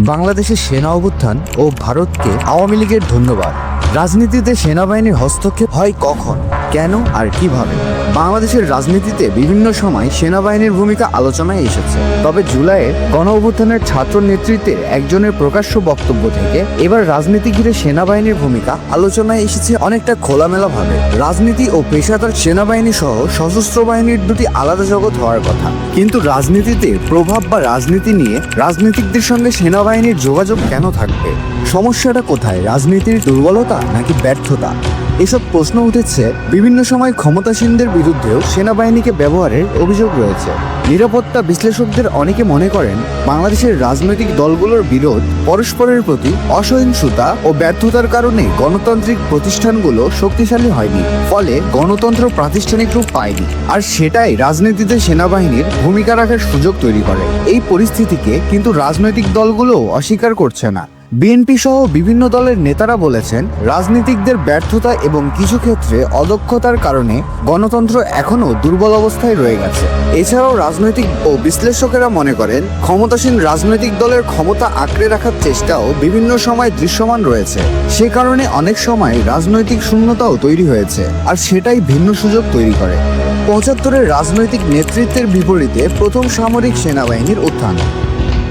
বাংলাদেশের সেনা অভ্যুত্থান ও ভারতকে আওয়ামী লীগের ধন্যবাদ। রাজনীতিতে সেনাবাহিনীর হস্তক্ষেপ হয় কখন? কেন? আর কীভাবে? বাংলাদেশের রাজনীতিতে বিভিন্ন সময় সেনাবাহিনীর ভূমিকা আলোচনায় এসেছে। তবে জুলাইয়ের গণ অভ্যুত্থানের ছাত্র নেতৃত্বের একজনের প্রকাশ্য বক্তব্য থেকে এবার রাজনীতি ঘিরে সেনাবাহিনীর ভূমিকা আলোচনায় এসেছে অনেকটা খোলামেলাভাবে। রাজনীতি ও পেশাদার সেনাবাহিনী সহ সশস্ত্র বাহিনীর দুটি আলাদা জগৎ হওয়ার কথা। কিন্তু রাজনীতিতে প্রভাব বা রাজনীতি নিয়ে রাজনীতিকদের সঙ্গে সেনাবাহিনীর যোগাযোগ কেন থাকবে? সমস্যাটা কোথায়? রাজনীতির দুর্বলতা নাকি ব্যর্থতা? এসব প্রশ্ন উঠেছে বিভিন্ন সময় ক্ষমতাসীনদের বিরুদ্ধেও সেনাবাহিনীকে ব্যবহারের অভিযোগ রয়েছে। নিরাপত্তা বিশ্লেষকদের অনেকে মনে করেন, বাংলাদেশের রাজনৈতিক দলগুলোর বিরোধ পরস্পরের প্রতি অসহিংসতা ও ব্যর্থতার কারণে গণতান্ত্রিক প্রতিষ্ঠানগুলো শক্তিশালী হয়নি, ফলে গণতন্ত্র প্রাতিষ্ঠানিক রূপ পায়নি, আর সেটাই রাজনীতিতে সেনাবাহিনীর ভূমিকা রাখার সুযোগ তৈরি করে। এই পরিস্থিতিকে কিন্তু রাজনৈতিক দলগুলো অস্বীকার করছে না। বিএনপি সহ বিভিন্ন দলের নেতারা বলেছেন, রাজনীতিকদের ব্যর্থতা এবং কিছু ক্ষেত্রে অদক্ষতার কারণে গণতন্ত্র এখনও দুর্বল অবস্থায় রয়ে গেছে। এছাড়াও রাজনৈতিক ও বিশ্লেষকেরা মনে করেন, ক্ষমতাসীন রাজনৈতিক দলের ক্ষমতা আঁকড়ে রাখার চেষ্টাও বিভিন্ন সময় দৃশ্যমান রয়েছে। সে কারণে অনেক সময় রাজনৈতিক শূন্যতাও তৈরি হয়েছে, আর সেটাই ভিন্ন সুযোগ তৈরি করে। পঁচাত্তরের রাজনৈতিক নেতৃত্বের বিপরীতে প্রথম সামরিক সেনাবাহিনীর উত্থান।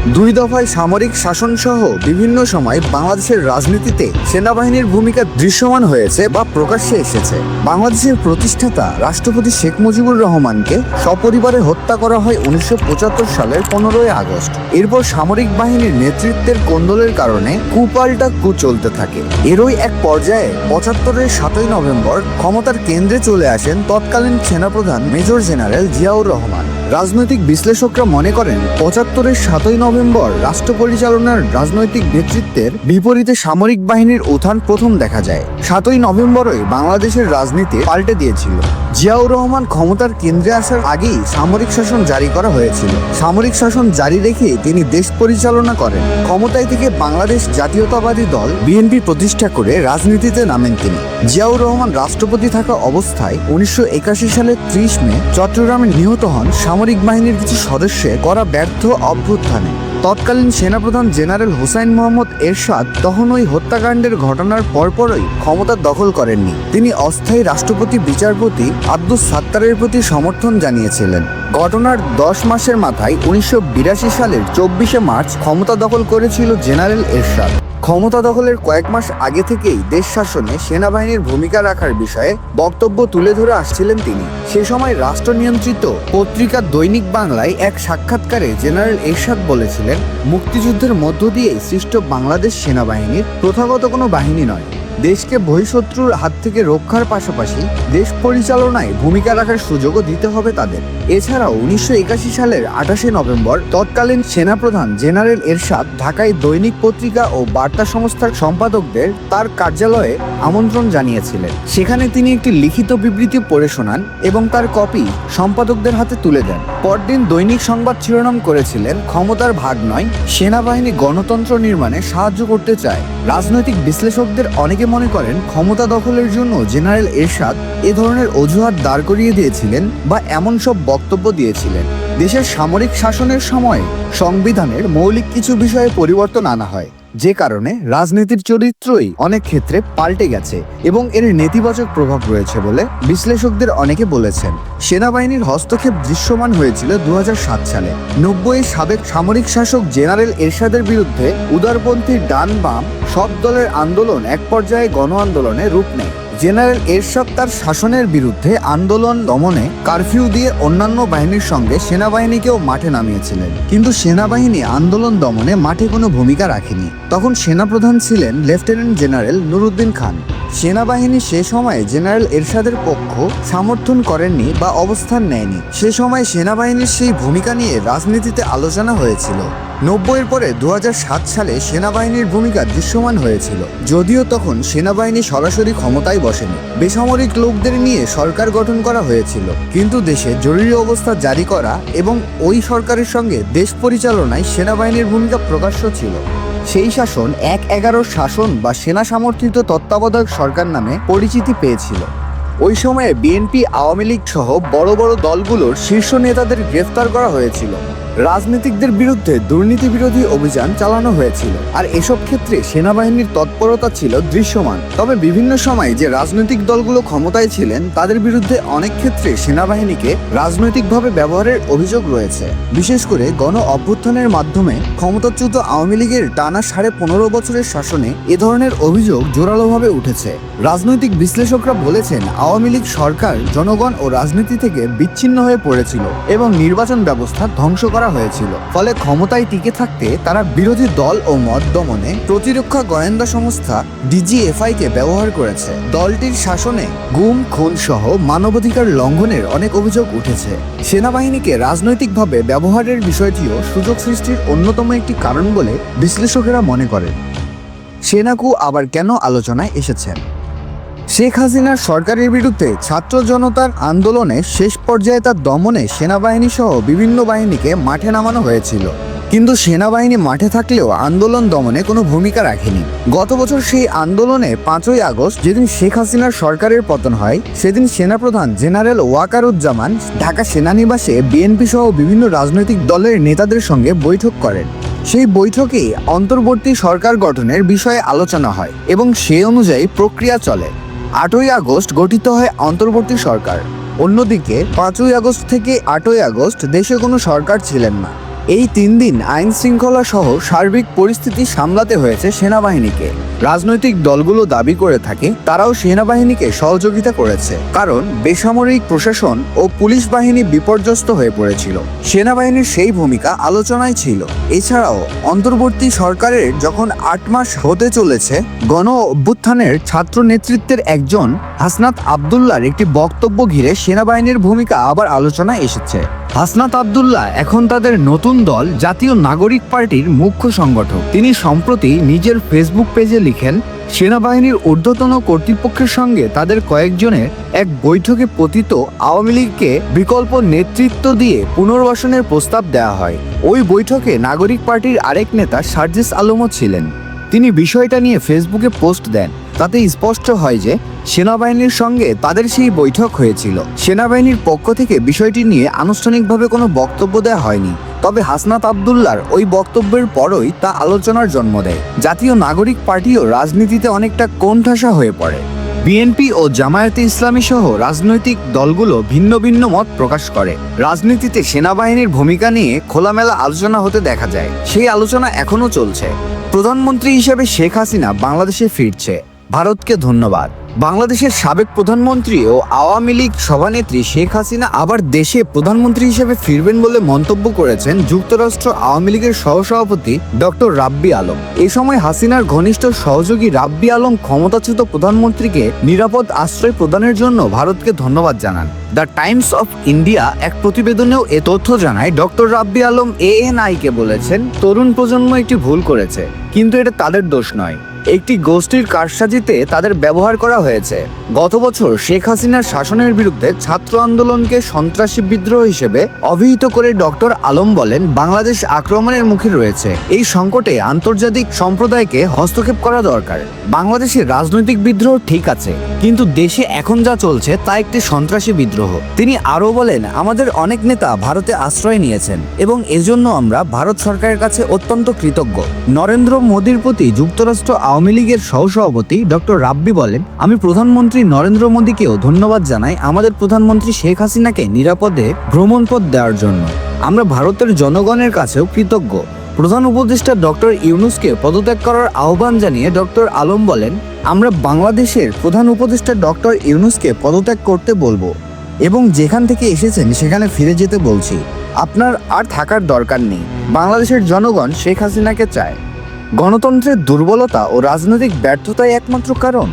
দুই দফায় সামরিক শাসন সহ বিভিন্ন সময় বাংলাদেশের রাজনীতিতে সেনাবাহিনীর ভূমিকা দৃশ্যমান হয়েছে বা প্রকাশ্যে এসেছে। বাংলাদেশের প্রতিষ্ঠাতা রাষ্ট্রপতি শেখ মুজিবুর রহমানকে সপরিবারে হত্যা করা হয় উনিশশো পঁচাত্তর সালের পনেরোই আগস্ট। এরপর সামরিক বাহিনীর নেতৃত্বের কোন্দলের কারণে কুপাল্টা কু চলতে থাকে। এরই এক পর্যায়ে পঁচাত্তরের সাতই নভেম্বর ক্ষমতার কেন্দ্রে চলে আসেন তৎকালীন সেনাপ্রধান মেজর জেনারেল জিয়াউর রহমান। রাজনৈতিক বিশ্লেষকরা মনে করেন, পঁচাত্তরের সাতই নভেম্বর রাষ্ট্র পরিচালনার রাজনৈতিক নেতৃত্বের বিপরীতে সামরিক বাহিনীর উত্থান প্রথম দেখা যায়। সাতই নভেম্বরই বাংলাদেশের রাজনীতি পাল্টে দিয়েছিল। জিয়াউর রহমান ক্ষমতার কেন্দ্রে আসার আগেই সামরিক শাসন জারি করা হয়েছিল। সামরিক শাসন জারি রেখে তিনি দেশ পরিচালনা করেন। ক্ষমতায় থেকে বাংলাদেশ জাতীয়তাবাদী দল বিএনপি প্রতিষ্ঠা করে রাজনীতিতে নামেন তিনি। জিয়াউর রহমান রাষ্ট্রপতি থাকা অবস্থায় উনিশশো একাশি সালের ত্রিশ মে চট্টগ্রামে নিহত হন সামরিক বাহিনীর কিছু সদস্যের করা ব্যর্থ অভ্যুত্থানে। তৎকালীন সেনাপ্রধান জেনারেল হুসাইন মোহাম্মদ এরশাদ তখন ওই হত্যাকাণ্ডের ঘটনার পরপরই ক্ষমতা দখল করেননি। তিনি অস্থায়ী রাষ্ট্রপতি, বিচারপতি আব্দুস সাত্তারের প্রতি সমর্থন জানিয়েছিলেন। ঘটনার দশ মাসের মাথায় উনিশশো বিরাশি সালের চব্বিশে মার্চ ক্ষমতা দখল করেছিল জেনারেল এরশাদ। ক্ষমতা দখলের কয়েক মাস আগে থেকেই দেশ শাসনে সেনাবাহিনীর ভূমিকা রাখার বিষয়ে বক্তব্য তুলে ধরে আসছিলেন তিনি। সে সময় রাষ্ট্র নিয়ন্ত্রিত পত্রিকা দৈনিক বাংলায় এক সাক্ষাৎকারে জেনারেল এরশাদ বলেছিলেন, মুক্তিযুদ্ধের মধ্য দিয়ে সৃষ্ট বাংলাদেশ সেনাবাহিনীর প্রথাগত কোনো বাহিনী নয়। দেশকে বহিঃশত্রুর হাত থেকে রক্ষার পাশাপাশি দেশ পরিচালনায় ভূমিকা রাখার সুযোগও দিতে হবে তাদের। এছাড়াও উনিশশো একাশি সালের আঠাশে নভেম্বর তৎকালীন সেনাপ্রধান জেনারেল এরশাদ ঢাকায় দৈনিক পত্রিকা ও বার্তা সংস্থার সম্পাদকদের তার কার্যালয়ে আমন্ত্রণ জানিয়েছিলেন। সেখানে তিনি একটি লিখিত বিবৃতি পড়ে শোনান এবং তার কপি সম্পাদকদের হাতে তুলে দেন। পরদিন দৈনিক সংবাদ শিরোনাম করেছিলেন, ক্ষমতার ভাগ নয়, সেনাবাহিনী গণতন্ত্র নির্মাণে সাহায্য করতে চায়। রাজনৈতিক বিশ্লেষকদের অনেকে মনে করেন ক্ষমতা দখলের জন্য জেনারেল এরশাদ এ ধরনের অজুহাত দাঁড় করিয়ে দিয়েছিলেন বা এমন সব বক্তব্য দিয়েছিলেন। দেশের সামরিক শাসনের সময় সংবিধানের মৌলিক কিছু বিষয়ে পরিবর্তন আনা হয়। যে কারণে রাজনীতির চরিত্রই অনেক ক্ষেত্রে পাল্টে গেছে এবং এর নেতিবাচক প্রভাব রয়েছে বলে বিশ্লেষকদের অনেকে বলেছেন। সেনাবাহিনীর হস্তক্ষেপ দৃশ্যমান হয়েছিল দু হাজার সাত সালে। নব্বই সাবেক সামরিক শাসক জেনারেল এরশাদের বিরুদ্ধে উদারপন্থী ডান বাম সব দলের আন্দোলন এক পর্যায়ে গণ আন্দোলনে রূপ নেয়। জেনারেল এরশাদ তার শাসনের বিরুদ্ধে আন্দোলন দমনে কারফিউ দিয়ে অন্যান্য বাহিনীর সঙ্গে সেনাবাহিনীকেও মাঠে নামিয়েছিলেন। কিন্তু সেনাবাহিনী আন্দোলন দমনে মাঠে কোনো ভূমিকা রাখেনি। তখন সেনাপ্রধান ছিলেন লেফটেন্যান্ট জেনারেল নুরুদ্দিন খান। সেনাবাহিনী সে সময়ে জেনারেল এরশাদের পক্ষ সমর্থন করেননি বা অবস্থান নেয়নি। সে সময় সেনাবাহিনীর সেই ভূমিকা নিয়ে রাজনীতিতে আলোচনা হয়েছিল। নব্বইয়ের পরে দু হাজার সাত সালে সেনাবাহিনীর ভূমিকা দৃশ্যমান হয়েছিল। যদিও তখন সেনাবাহিনী সরাসরি ক্ষমতায় বসেনি। বেসামরিক লোকদের নিয়ে সরকার গঠন করা হয়েছিল। কিন্তু দেশে জরুরি অবস্থা জারি করা এবং ওই সরকারের সঙ্গে দেশ পরিচালনায় সেনাবাহিনীর ভূমিকা প্রকাশ্য ছিল। সেই শাসন এক এগারোর শাসন বা সেনা সমর্থিত তত্ত্বাবধায়ক সরকার নামে পরিচিতি পেয়েছিল। ওই সময়ে বিএনপি, আওয়ামী লীগ সহ বড় বড় দলগুলোর শীর্ষ নেতাদের গ্রেফতার করা হয়েছিল। রাজনীতিকদের বিরুদ্ধে দুর্নীতি বিরোধী অভিযান চালানো হয়েছিল। আর এসব ক্ষেত্রে সেনাবাহিনীর তৎপরতা ছিল দৃশ্যমান। তবে বিভিন্ন সময় যে রাজনৈতিক দলগুলো ক্ষমতায় ছিলেন, তাদের বিরুদ্ধে অনেক ক্ষেত্রে সেনাবাহিনীকে রাজনৈতিকভাবে ব্যবহারের অভিযোগ রয়েছে। বিশেষ করে গণ অভ্যুত্থানের মাধ্যমে ক্ষমতাচ্যুত আওয়ামী লীগের টানা সাড়ে পনেরো বছরের শাসনে এ ধরনের অভিযোগ জোরালোভাবে উঠেছে। রাজনৈতিক বিশ্লেষকরা বলেছেন, আওয়ামী লীগ সরকার জনগণ ও রাজনীতি থেকে বিচ্ছিন্ন হয়ে পড়েছিল এবং নির্বাচন ব্যবস্থা ধ্বংস করা হয়েছিল। ফলে ক্ষমতায় টিকে থাকতে তারা বিরোধী দল ও মত দমনে প্রতিরক্ষা গোয়েন্দা সংস্থা ডিজিএফআই কে ব্যবহার করেছে। দলটির শাসনে গুম, খুন সহ মানবাধিকার লঙ্ঘনের অনেক অভিযোগ উঠেছে। সেনাবাহিনীকে রাজনৈতিকভাবে ব্যবহারের বিষয়টিও সুযোগ সৃষ্টির অন্যতম একটি কারণ বলে বিশ্লেষকেরা মনে করেন। সেনাকু আবার কেন আলোচনায় এসেছেন? শেখ হাসিনার সরকারের বিরুদ্ধে ছাত্র জনতার আন্দোলনে শেষ পর্যায়ে তার দমনে সেনাবাহিনী সহ বিভিন্ন বাহিনীকে মাঠে নামানো হয়েছিল। কিন্তু সেনাবাহিনী মাঠে থাকলেও আন্দোলন দমনে কোনো ভূমিকা রাখেনি। গত বছর সেই আন্দোলনে পাঁচই আগস্ট যেদিন শেখ হাসিনার সরকারের পতন হয়, সেদিন সেনাপ্রধান জেনারেল ওয়াকারুজ্জামান ঢাকা সেনানিবাসে বিএনপি সহ বিভিন্ন রাজনৈতিক দলের নেতাদের সঙ্গে বৈঠক করেন। সেই বৈঠকেই অন্তর্বর্তী সরকার গঠনের বিষয়ে আলোচনা হয় এবং সে অনুযায়ী প্রক্রিয়া চলে। আটই আগস্ট গঠিত হয় অন্তর্বর্তী সরকার। অন্যদিকে পাঁচই আগস্ট থেকে আটই আগস্ট দেশে কোনো সরকার ছিলেন না। এই তিন দিন আইন শৃঙ্খলা সহ সার্বিক পরিস্থিতি সামলাতে হয়েছে সেনাবাহিনীকে। রাজনৈতিক দলগুলো দাবি করে থাকে, তারাও সেনাবাহিনীকে সহযোগিতা করেছে। কারণ বেসামরিক প্রশাসন ও পুলিশ বাহিনী বিপর্যস্ত হয়ে পড়েছিল। সেনাবাহিনীর সেই ভূমিকা আলোচনায় ছিল। এছাড়াও অন্তর্বর্তী সরকারের যখন আট মাস হতে চলেছে, গণ অভ্যুত্থানের ছাত্র নেতৃত্বের একজন হাসনাত আবদুল্লার একটি বক্তব্য ঘিরে সেনাবাহিনীর ভূমিকা আবার আলোচনায় এসেছে। হাসনাত আবদুল্লাহ এখন তাদের নতুন দল, জাতীয় নাগরিক পার্টির মুখ্য সংগঠক। তিনি সম্প্রতি নিজের ফেসবুক পেজে লিখেন, সেনাবাহিনীর ঊর্ধ্বতন কর্তৃপক্ষের সঙ্গে তাদের কয়েকজনের এক বৈঠকে পতিত আওয়ামী লীগকে বিকল্প নেতৃত্ব দিয়ে পুনর্বাসনের প্রস্তাব দেওয়া হয়। ওই বৈঠকে নাগরিক পার্টির আরেক নেতা সার্জিস আলমও ছিলেন। তিনি বিষয়টা নিয়ে ফেসবুকে পোস্ট দেন। তাতে স্পষ্ট হয় যে সেনাবাহিনীর সঙ্গে তাদের সেই বৈঠক হয়েছিল। সেনাবাহিনীর পক্ষ থেকে বিষয়টি নিয়ে আনুষ্ঠানিকভাবে কোনো বক্তব্য দেওয়া হয়নি। তবে হাসনাত আবদুল্লার ওই বক্তব্যের পরই তা আলোচনার জন্ম দেয়। জাতীয় নাগরিক পার্টিও রাজনীতিতে অনেকটা কোণঠাসা হয়ে পড়ে। বিএনপি ও জামায়াতে ইসলামী সহ রাজনৈতিক দলগুলো ভিন্ন ভিন্ন মত প্রকাশ করে। রাজনীতিতে সেনাবাহিনীর ভূমিকা নিয়ে খোলামেলা আলোচনা হতে দেখা যায়। সেই আলোচনা এখনও চলছে। প্রধানমন্ত্রী হিসেবে শেখ হাসিনা বাংলাদেশে ফিরছে। ভারতকে ধন্যবাদ। বাংলাদেশের সাবেক প্রধানমন্ত্রী ও আওয়ামী লীগ সভানেত্রী শেখ হাসিনা আবার দেশে প্রধানমন্ত্রী হিসেবে ফিরবেন বলে মন্তব্য করেছেন যুক্তরাষ্ট্র আওয়ামী লীগের সহসভাপতি ডক্টর রাব্বি আলম। এ সময় হাসিনার ঘনিষ্ঠ সহযোগী রাব্বি আলম ক্ষমতাচ্যুত প্রধানমন্ত্রীকে নিরাপদ আশ্রয় প্রদানের জন্য ভারতকে ধন্যবাদ জানান। দ্য টাইমস অফ ইন্ডিয়া এক প্রতিবেদনেও এ তথ্য জানায়, ডক্টর রাব্বি আলম এএনআই কে বলেছেন, তরুণ প্রজন্ম একটি ভুল করেছে, কিন্তু এটা তাদের দোষ নয়। একটি গোষ্ঠীর কারসাজিতে তাদের ব্যবহার করা হয়েছে। গত বছর শেখ হাসিনার শাসনের বিরুদ্ধে ছাত্র আন্দোলনকে সন্ত্রাসী বিদ্রোহ হিসেবে অভিহিত করে ডক্টর আলম বলেন, বাংলাদেশ আক্রমণের মুখে রয়েছে। এই সংকটে আন্তর্জাতিক সম্প্রদায়কে হস্তক্ষেপ করা দরকার। বাংলাদেশের রাজনৈতিক বিদ্রোহ ঠিক আছে, কিন্তু দেশে এখন যা চলছে তা একটি সন্ত্রাসী বিদ্রোহ। তিনি আরও বলেন, আমাদের অনেক নেতা ভারতে আশ্রয় নিয়েছেন এবং এজন্য আমরা ভারত সরকারের কাছে অত্যন্ত কৃতজ্ঞ। নরেন্দ্র মোদীর প্রতি যুক্তরাষ্ট্র আওয়ামী লীগের সহসভাপতি ডক্টর রাব্বি বলেন, আমি প্রধানমন্ত্রী নরেন্দ্র মোদীকেও ধন্যবাদ জানাই আমাদের প্রধানমন্ত্রী শেখ হাসিনাকে নিরাপদে ভ্রমণপথ দেওয়ার জন্য। আমরা ভারতের জনগণের কাছেও কৃতজ্ঞ। প্রধান উপদেষ্টা ডক্টর ইউনুসকে পদত্যাগ করার আহ্বান জানিয়ে ডক্টর আলম বলেন, আমরা বাংলাদেশের প্রধান উপদেষ্টা ডক্টর ইউনুসকে পদত্যাগ করতে বলব এবং যেখান থেকে এসেছেন সেখানে ফিরে যেতে বলছি। আপনার আর থাকার দরকার নেই। বাংলাদেশের জনগণ শেখ হাসিনাকে চায়। গণতন্ত্রের দুর্বলতা ও রাজনৈতিক ব্যর্থতাই একমাত্র কারণ।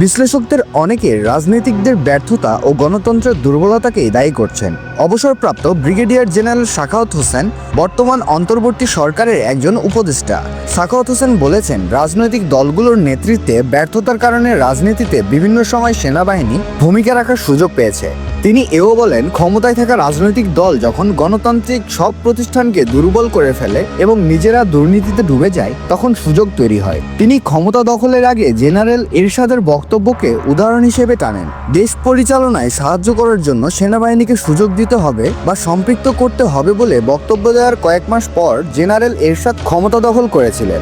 বিশ্লেষকদের অনেকে রাজনীতিকদের ব্যর্থতা ও গণতন্ত্রের দুর্বলতাকেই দায়ী করছেন। অবসরপ্রাপ্ত ব্রিগেডিয়ার জেনারেল শাখাওয়াত হোসেন বর্তমান অন্তর্বর্তী সরকারের একজন উপদেষ্টা। শাখাওয়াত হোসেন বলেছেন, রাজনৈতিক দলগুলোর নেতৃত্বে ব্যর্থতার কারণে রাজনীতিতে বিভিন্ন সময় সেনাবাহিনী ভূমিকা রাখার সুযোগ পেয়েছে। তিনি এও বলেন, ক্ষমতায় থাকা রাজনৈতিক দল যখন গণতান্ত্রিক সব প্রতিষ্ঠানকে দুর্বল করে ফেলে এবং নিজেরা দুর্নীতিতে ডুবে যায়, তখন সুযোগ তৈরি হয়। তিনি ক্ষমতা দখলের আগে জেনারেল এরশাদের বক্তব্যকে উদাহরণ হিসেবে টানেন। দেশ পরিচালনায় সাহায্য করার জন্য সেনাবাহিনীকে সুযোগ দিতে হবে বা সম্পৃক্ত করতে হবে বলে বক্তব্য দেওয়ার কয়েক মাস পর জেনারেল এরশাদ ক্ষমতা দখল করেছিলেন।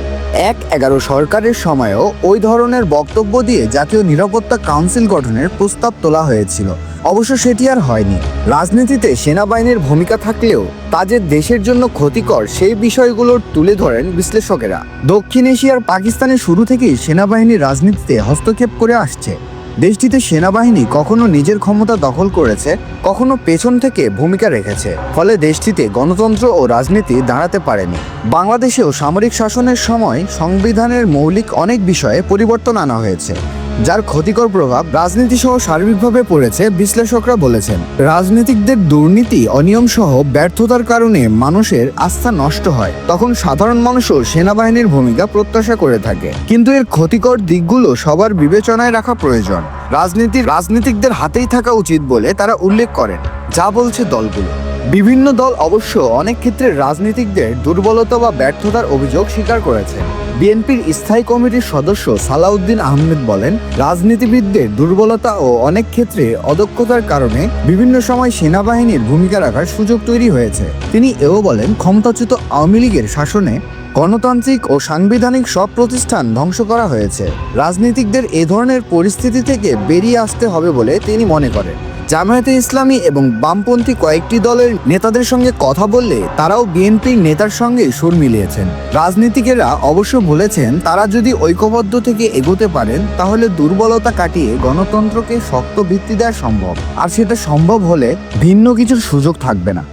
এক এগারো সরকারের সময়ও ওই ধরনের বক্তব্য দিয়ে জাতীয় নিরাপত্তা কাউন্সিল গঠনের প্রস্তাব তোলা হয়েছিল। অবশ্য সেটি আর হয়নি। রাজনীতিতে সেনাবাহিনীর ভূমিকা থাকলেও তা যে দেশের জন্য ক্ষতিকর সেই বিষয়গুলোর তুলে ধরেন বিশ্লেষকেরা। দক্ষিণ এশিয়ার পাকিস্তানের শুরু থেকেই সেনাবাহিনী রাজনীতিতে হস্তক্ষেপ করে আসছে। দেশটিতে সেনাবাহিনী কখনো নিজের ক্ষমতা দখল করেছে, কখনো পেছন থেকে ভূমিকা রেখেছে। ফলে দেশটিতে গণতন্ত্র ও রাজনীতি দাঁড়াতে পারেনি। বাংলাদেশেও সামরিক শাসনের সময় সংবিধানের মৌলিক অনেক বিষয়ে পরিবর্তন আনা হয়েছে। যার ক্ষতিকর প্রভাব রাজনীতি সহ সার্বিকভাবে পড়েছে, বিশ্লেষকরা বলেছেন। রাজনীতিকদের দুর্নীতি, অনিয়ম সহ ব্যর্থতার কারণে মানুষের আস্থা নষ্ট হয়। তখন সাধারণ মানুষও সেনাবাহিনীর ভূমিকা প্রত্যাশা করে থাকে। কিন্তু এর ক্ষতিকর দিকগুলো সবার বিবেচনায় রাখা প্রয়োজন। রাজনীতি, রাজনীতিকদের হাতেই থাকা উচিত বলে তারা উল্লেখ করেন। যা বলছে দলগুলো। বিভিন্ন দল অবশ্য অনেক ক্ষেত্রে রাজনীতিকদের দুর্বলতা বা ব্যর্থতার অভিযোগ স্বীকার করেছে। বিএনপির স্থায়ী কমিটির সদস্য সালাউদ্দিন আহমেদ বলেন, রাজনীতিবিদদের দুর্বলতা ও অনেক ক্ষেত্রে অদক্ষতার কারণে বিভিন্ন সময় সেনাবাহিনীর ভূমিকা রাখার সুযোগ তৈরি হয়েছে। তিনি এও বলেন, ক্ষমতাচ্যুত আওয়ামী লীগের শাসনে গণতান্ত্রিক ও সাংবিধানিক সব প্রতিষ্ঠান ধ্বংস করা হয়েছে। রাজনীতিকদের এ ধরনের পরিস্থিতি থেকে বেরিয়ে আসতে হবে বলে তিনি মনে করেন। জামায়াতে ইসলামী এবং বামপন্থী কয়েকটি দলের নেতাদের সঙ্গে কথা বললে তারাও বিএনপির নেতার সঙ্গে সুর মিলিয়েছেন। রাজনীতিকেরা অবশ্য বলেছেন, তারা যদি ঐক্যবদ্ধ থেকে এগোতে পারেন, তাহলে দুর্বলতা কাটিয়ে গণতন্ত্রকে শক্ত ভিত্তি দেওয়া সম্ভব। আর সেটা সম্ভব হলে ভিন্ন কিছুর সুযোগ থাকবে না।